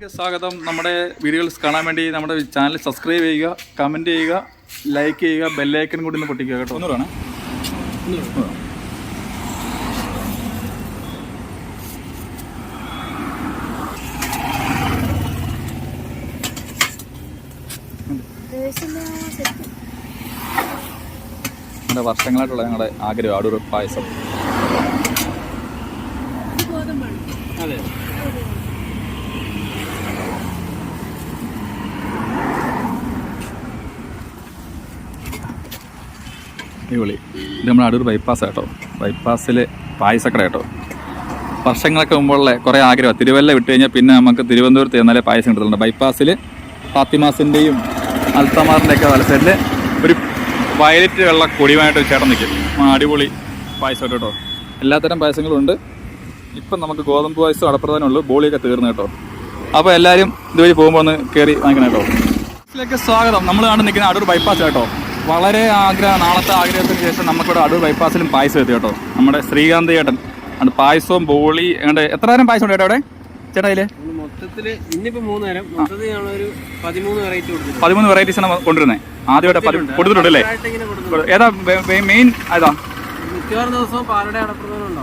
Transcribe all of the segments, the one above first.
വീഡിയോയിലേക്ക് സ്വാഗതം. നമ്മുടെ വീഡിയോസ് കാണാൻ വേണ്ടി നമ്മുടെ ചാനൽ സബ്സ്ക്രൈബ് ചെയ്യുക കമന്റ് ചെയ്യുക ലൈക്ക് ചെയ്യുക ബെല്ലൈക്കൻ കൂടി ഒന്ന് പൊട്ടിക്കുക കേട്ടോ. ഒന്നുകൂടാണ് നമ്മുടെ വർഷങ്ങളായിട്ടുള്ള ഞങ്ങളുടെ ആഗ്രഹം അടൂർ പായസം അതെ. അടിപൊളി. ഇത് നമ്മുടെ അടൂർ ബൈപ്പാസ് കേട്ടോ ബൈപ്പാസിൽ പായസക്കട കേട്ടോ. വർഷങ്ങളൊക്കെ മുമ്പുള്ള കുറേ ആഗ്രഹം. തിരുവല്ല വിട്ട് കഴിഞ്ഞാൽ പിന്നെ നമുക്ക് തിരുവനന്തപുരത്ത് ചെന്നാലേ പായസം കിട്ടുന്നുണ്ട് ബൈപ്പാസിൽ ഫാത്തിമാസിന്റെയും അൽത്തമാറിന്റെയൊക്കെ വല ഒരു വയലറ്റ് വെള്ള കൊടിയുമായിട്ട് ചേട്ടൻ നിൽക്കും അടിപൊളി പായസം കേട്ടോ. എല്ലാത്തരം പായസങ്ങളും ഉണ്ട്. ഇപ്പം നമുക്ക് ഗോതമ്പ് പായസം അടപ്രധാനമുള്ളൂ. ബോളിയൊക്കെ തീർന്നു കേട്ടോ. അപ്പോൾ എല്ലാവരും ഇതുവഴി പോകുമ്പോൾ ഒന്ന് കയറി വാങ്ങിക്കണം കേട്ടോ. സ്വാഗതം. നമ്മൾ കാണുന്ന നിൽക്കുന്ന അടൂർ ബൈപ്പാസ് കേട്ടോ. വളരെ ആഗ്രഹം നാളത്തെ ആഗ്രഹത്തിന് ശേഷം നമുക്കിവിടെ അടൂർ ബൈപ്പാസിലും പായസം എത്തി കേട്ടോ. നമ്മുടെ ശ്രീകാന്ത് ചേട്ടൻ അത് പായസവും ബോളി അങ്ങോട്ട് എത്ര നേരം പായസം ഉണ്ട് ചേട്ടാ അവിടെ? ചേട്ടാ ഇതിൽ പതിമൂന്ന് വെറൈറ്റീസ് ആണ് കൊണ്ടുവരുന്നത് ആദ്യമായിട്ട് കൊടുത്തിട്ടുണ്ട്. അല്ലേ ഏതാ മെയിൻ ഏതാ?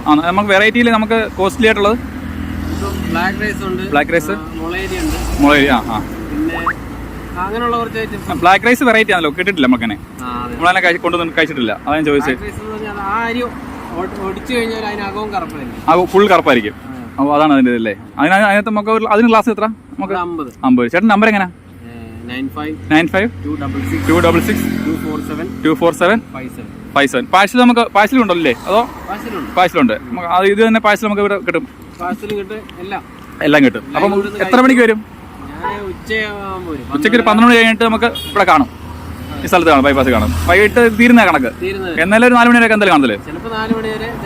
ആ നമുക്ക് വെറൈറ്റിയിൽ നമുക്ക് കോസ്റ്റ്ലി ആയിട്ടുള്ളത്? ബ്ലാക്ക് റൈസ് ഉണ്ട്. ബ്ലാക്ക് റൈസ് മുളേരി ആ ആ. പിന്നെ അങ്ങനെയുള്ള കുറച്ച് ഐറ്റംസ് ബ്ലാക്ക് റൈസ് വെറൈറ്റി ആണല്ലോ കിട്ടിട്ടില്ല മക്കനെ? നമ്മളെ അതെ. നമ്മളതിനെ കഴി കൊണ്ടുവന്ന് കഴിച്ചിട്ടില്ല. അതാണ് ഞാൻ ചോദിച്ചത്. ആ അരി ഒ- ഒടിച്ചു കഴിഞ്ഞാൽ അതിനകവും ആ ഫുൾ കറുപ്പായിരിക്കും. അപ്പോൾ അതാണ് അതിന്റെ ഇതല്ലേ. അതിന് അതിനകത്ത് നമുക്ക് ഒരു- അതിന് ക്ലാസ് എത്ര? നമുക്ക് അമ്പത്. അമ്പത്. ചേട്ടൻ നമ്പർ എങ്ങനെ? Nine five nine five two double six two double six two four seven two four seven five seven five seven parcel നമുക്ക് പാഴ്സൽ അല്ലേ? അതോ പാഴ്സലുണ്ട് പാഴ്സലുണ്ട് നമുക്ക് അത് ഇത് തന്നെ പാഴ്സൽ നമുക്ക് ഇവിടെ കിട്ടും. എല്ലാം. എല്ലാം കിട്ടും. അപ്പം എത്ര മണിക്ക് വരും? ഉച്ചയ്ക്ക് ഒരു പന്ത്രണ്ട് മണി കഴിഞ്ഞിട്ട് നമുക്ക് ഇവിടെ കാണും. ഈ സ്ഥലത്ത് കാണും ബൈപ്പാസ് കാണും. വൈകിട്ട് തീരുന്ന കണക്ക്. എന്നാലും ഒരു നാല് മണി വരെയൊക്കെ എന്തായാലും കാണത്തില്ലേ?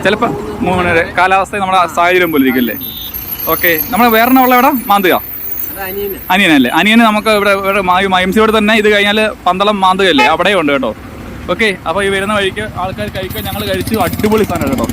ചിലപ്പോൾ മൂന്ന് മണി വരെ. കാലാവസ്ഥ നമ്മുടെ സാഹചര്യം പോലെ ഇരിക്കില്ലേ? ഓക്കെ നമ്മൾ വേറെ ഉള്ള ഇവിടെ മാന്തുക. അനിയനല്ലേ അനിയന്. നമുക്ക് ഇവിടെ ഇവിടെ എം സിയോട് തന്നെ ഇത് കഴിഞ്ഞാൽ പന്തളം മാന്തുകയല്ലേ? അവിടെയും ഉണ്ട് കേട്ടോ. ഓക്കെ അപ്പോൾ ഈ വരുന്ന വഴിക്ക് ആൾക്കാർ കഴിക്കാൻ ഞങ്ങൾ കഴിച്ചു. അടിപൊളി സാധനം കേട്ടോ.